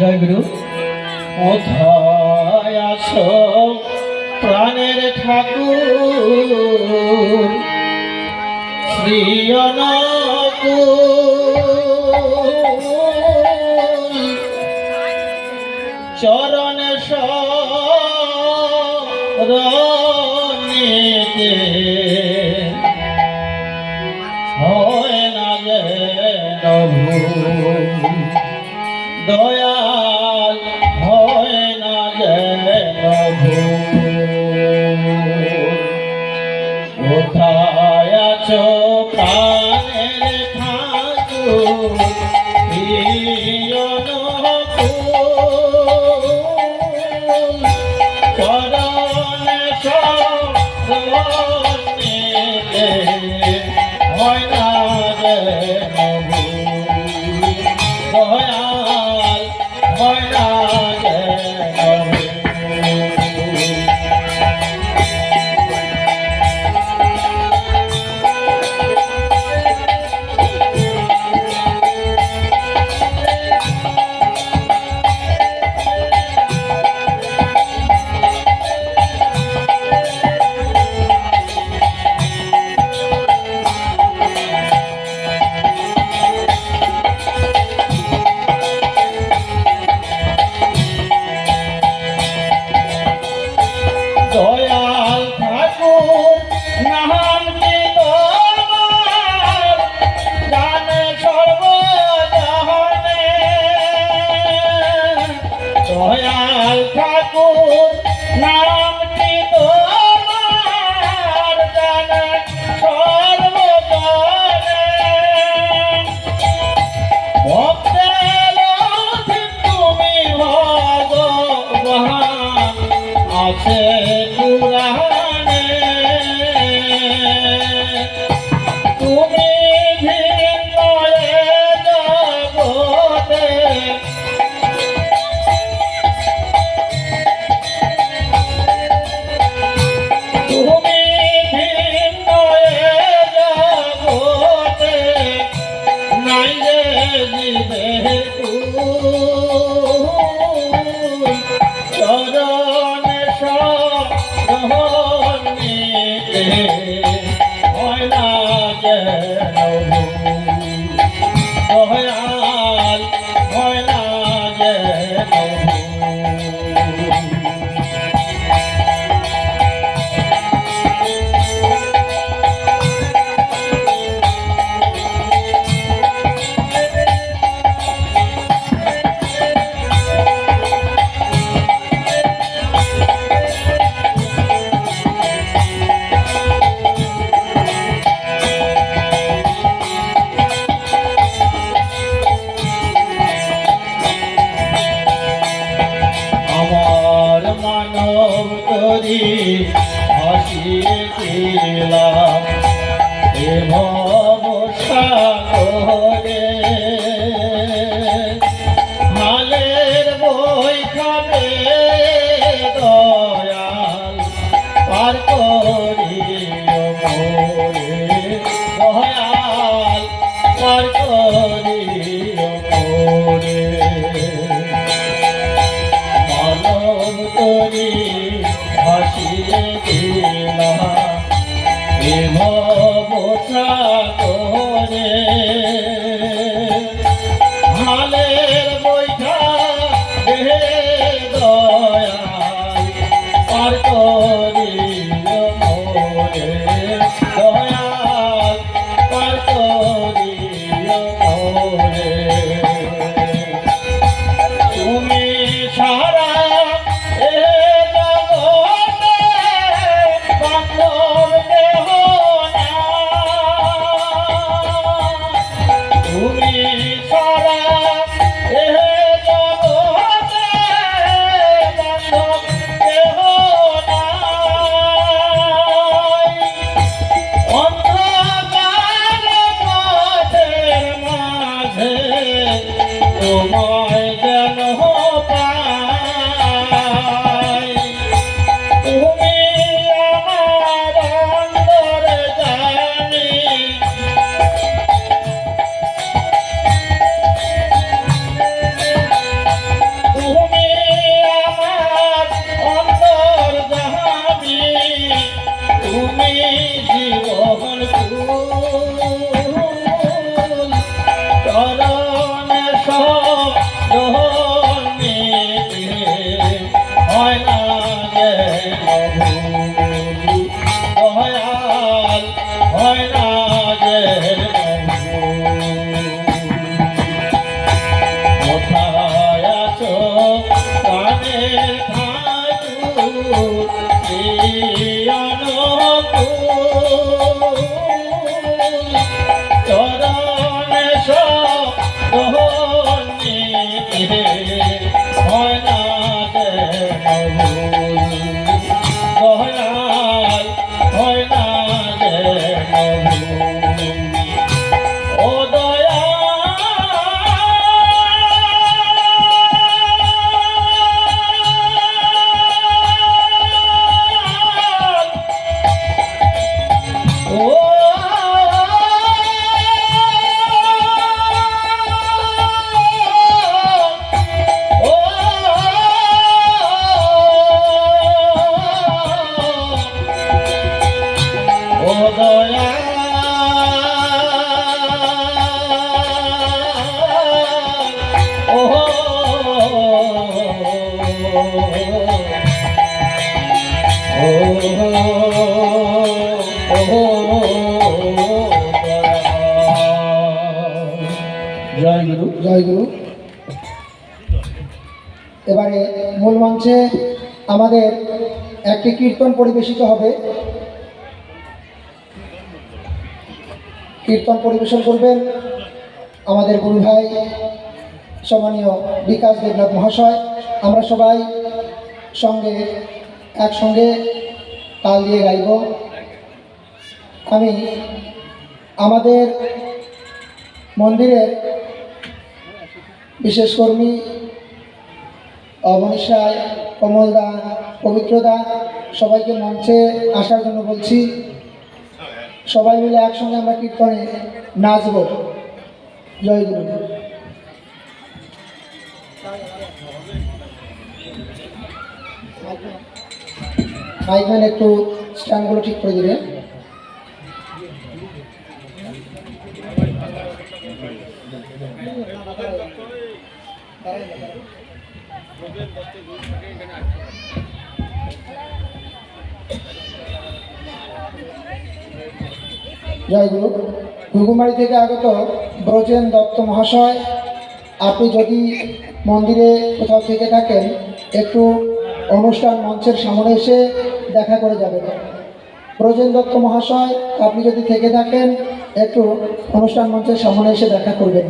জয়গুরু কোথায় প্রাণের ঠাকুর। শ্রী চরণ সে Okay. lâu ভাসিয়ে দিলাম এ ভব জয় গুরু জয় গুরু এবারে মূল মঞ্চে আমাদের একটি কীর্তন পরিবেশিত হবে। কীর্তন পরিবেশন করবেন আমাদের গুরু ভাই, সম্মানীয় বিকাশ দেবনাথ মহাশয়। আমরা সবাই সঙ্গে একসঙ্গে তাল দিয়ে গাইব। আমি আমাদের মন্দিরের বিশেষ কর্মী অমনীষ রায় পবিত্র পবিত্রদা সবাইকে মঞ্চে আসার জন্য বলছি, সবাই মিলে একসঙ্গে আমরা কীর্তনে নাচব। জয় গুরু। মাইকম্যান একটু স্ট্যান্ডগুলো ঠিক করে দিবে। জয় গুরু। ঘুঘুমারি থেকে আগত ব্রজেন দত্ত মহাশয়, আপনি যদি মন্দিরে কোথাও থেকে থাকেন, একটু অনুষ্ঠান মঞ্চের সামনে এসে দেখা করে যাবেন। ব্রজেন দত্ত মহাশয়, আপনি যদি থেকে থাকেন, একটু অনুষ্ঠান মঞ্চের সামনে এসে দেখা করবেন।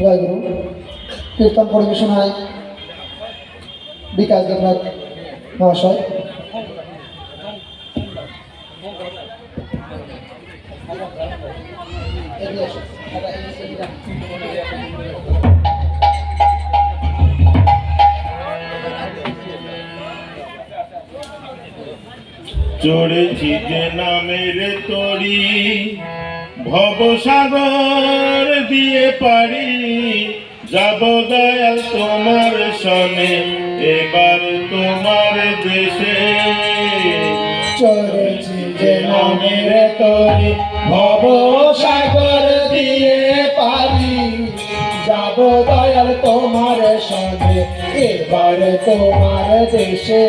জয় গুরু কীর্তন পরিবেশনায় বিকাশ দেবনাথ মহাশয়। চড়েছি যে নামের তরি ভবসাগর দিয়ে পারি যাব দয়াল তোমার সনে এবার তোমার দেশে চলেছি যে নামের তরি ভব সাগর দিয়ে পারি। যাব দয়াল তোমার সঙ্গে, এবার তোমার দেশে।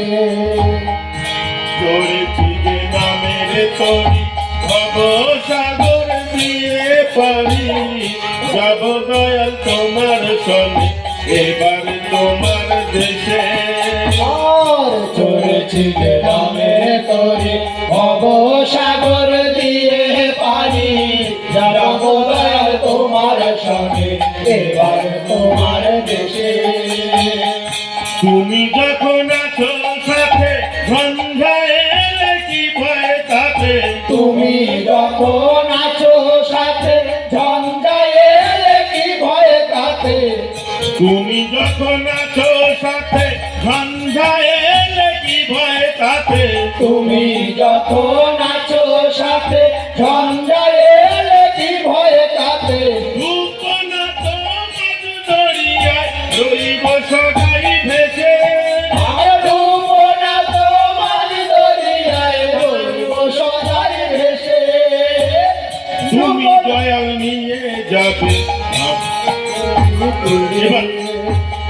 চড়েছি যে নামের তরি, ভবসাগর দিয়ে পারি। যাব দয়াল তোমার সনে এবার দেশে। চলেছি নামের তরি ভব সাগর দিয়ে দয়াল তোমার সঙ্গে এবার তোমার দেশে। তুমি যখন আছো সাথে ঝঞ্ঝায় কি ভয় তাতে? তুমি যখন আছো সাথে ঝঞ্ঝায় কি ভয় তুমি যখন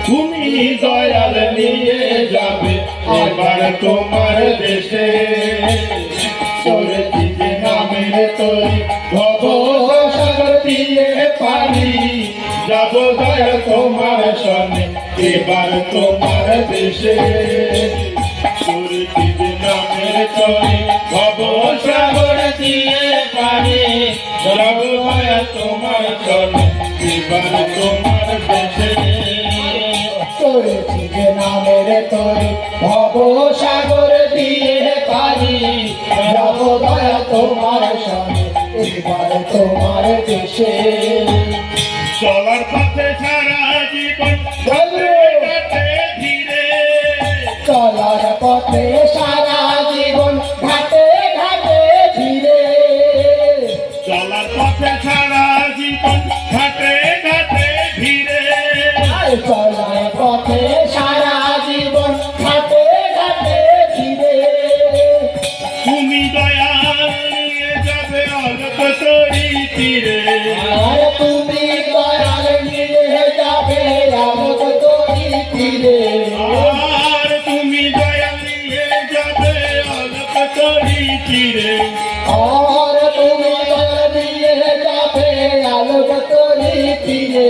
তুমি দয়াল নিয়ে যাবে, এবার তোমার দেশে। ভব সাগর দিয়ে পারি যাব দয়াল তোমার সনে এবার তোমার দেশে। নামের দিয়ে পারি যাব তোমার সনে এবার তোমার তরি ভব সাগর দিয়ে পারি যাব দয়া তোমার সঙ্গে এবার তোমার দেশে চলার পথে সারা জীবন। ধীরে চলার পথে তরি তীরে আর তুমি দয়াল দিয়ে যাবে আলোক তরি তীরে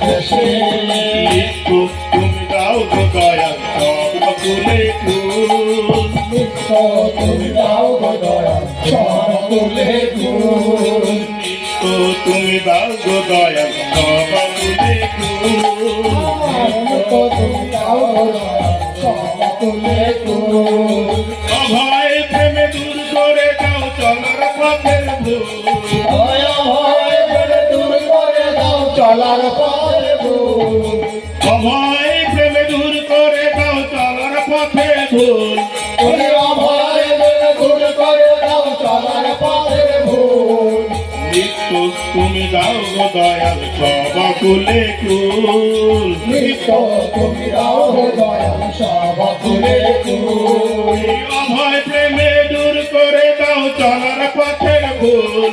দেশে একটু তুমি দাও গো দয়াল সব কুলে কুল তুমি দাও গো দয়া তো তুমি দাও গো সব তুমি দাও গো দয়া অভয় প্রেমে দূর করে দাও চলার পথের ভুল। তুমি অভয় দূর করে দাও চলার পথে ভুল। নিত্য তুমি দাও গো দয়াল সব কুলে কুল নিত্য তুমি দাও গো দয়া সব তুলে তুল অভয় প্রেমে দূর করে দাও চলার পথের ভুল।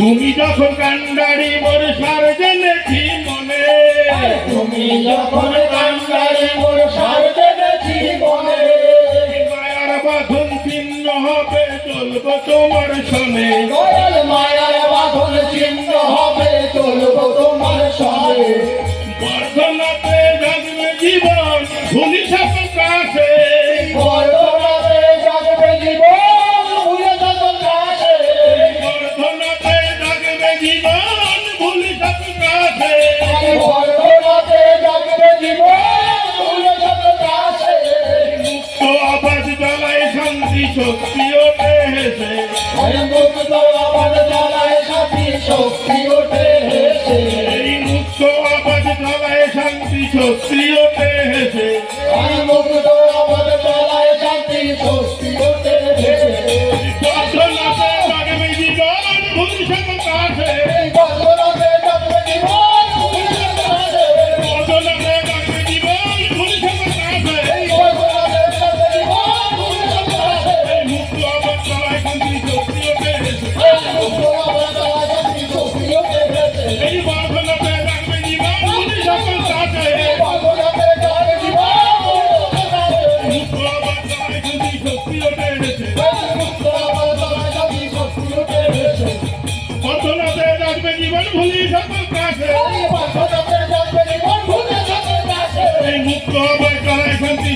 তুমি যখন কান্ডারি বর্ষার জেনেছি মনে তুমি যখন কান্ডারি বর্ষার জেনেছি মনে মায়ার বাঁধন ছিন্ন হবে চলব তোমার শোনে সত্যি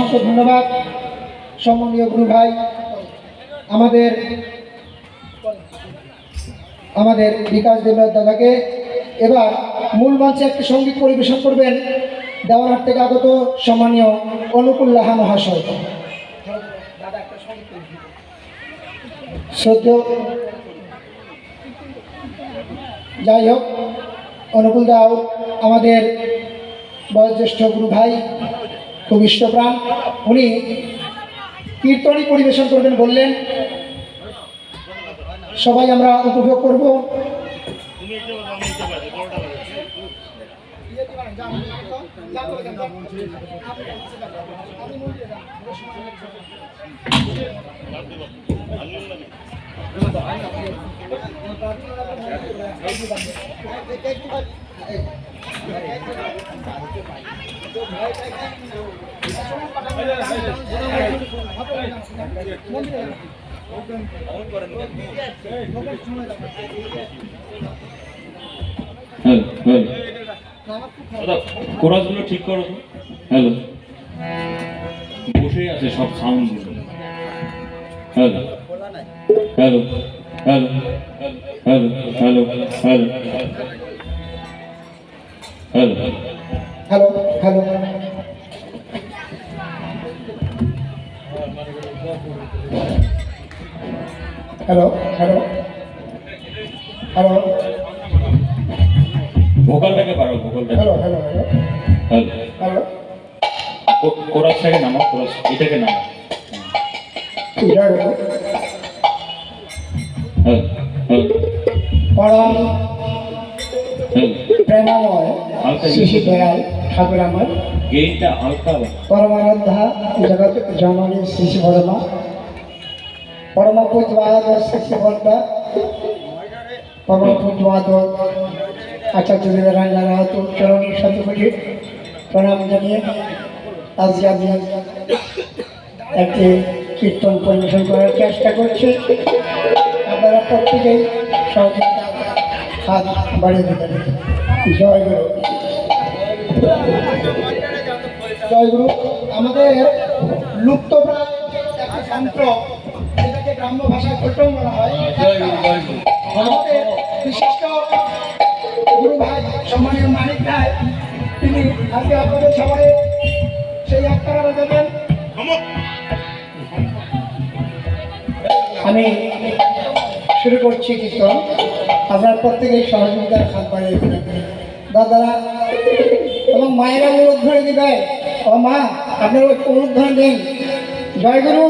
অসংখ্য ধন্যবাদ। সম্মানীয় গুরু ভাই, আমাদের আমাদের বিকাশ দেবরাজ দাদাকে। এবার মূল মঞ্চে একটি সংগীত পরিবেশন করবেন। দেওয়ানহাট থেকে আগত সম্মানীয় অনুকূল লাহা মহাশয়। শ্রদ্ধেয়। যাই হোক, অনুকূল দাও আমাদের বয়োজ্যেষ্ঠ গুরু ভাই খুব ইষ্টপ্রাণ উনি কীর্তনী পরিবেশন করবেন বললেন সবাই আমরা উপভোগ করব। হ্যালো দাদা কোরাসগুলো ঠিক করো তো। হ্যালো। বসেই আছে সব সাউন্ডগুলো hello. Hello. Hello. Hello. Hello. Hello. Hello hello hello hello hello hello ভোকালটাকে পারো ভোকালটাকে হ্যালো হ্যালো হ্যালো হ্যালো কোরাসটাকে নামাও কোরাস এটাকে নামাও এটা হলো প্রেমাময় শিশু দয়াল ঠাকুর আমার। গেইনটা হালকা হবে। পরমারাধ্যা জগৎ জননী শিশু বর্মা। পরম পূজবাদ শিশু বর্দা পরম পূজবাদ আচার্য দেবেরাঙ্গা রাহত চরণ শতকোটি প্রণাম জানিয়ে আজকে আমি একটি কীর্তন পরিবেশন করার চেষ্টা করছি। আপনারা প্রত্যেকেই সহযোগিতা হাত বাড়িয়ে দেবেন জয় গুরু। জয়গুরু আমাদের লুপ্ত প্রায় একটি যন্ত্র যেটাকে গ্রাম্য ভাষায় কটং বলা হয়। আমাদের বিশিষ্ট গুরু ভাই সম্মানীয় মানিক রায় তিনি আজকে আপনাদের সবাই সেই আত্মারা দেবেন। আমি শুরু করছি কীর্তন। আপনার প্রত্যেকেই সহযোগিতার হাত বাড়িয়ে দাদারা, এবং মায়েরা অনুরোধ ধরে দিবে ও মা, আপনার অনুরোধ ধরে দিন জয় গুরু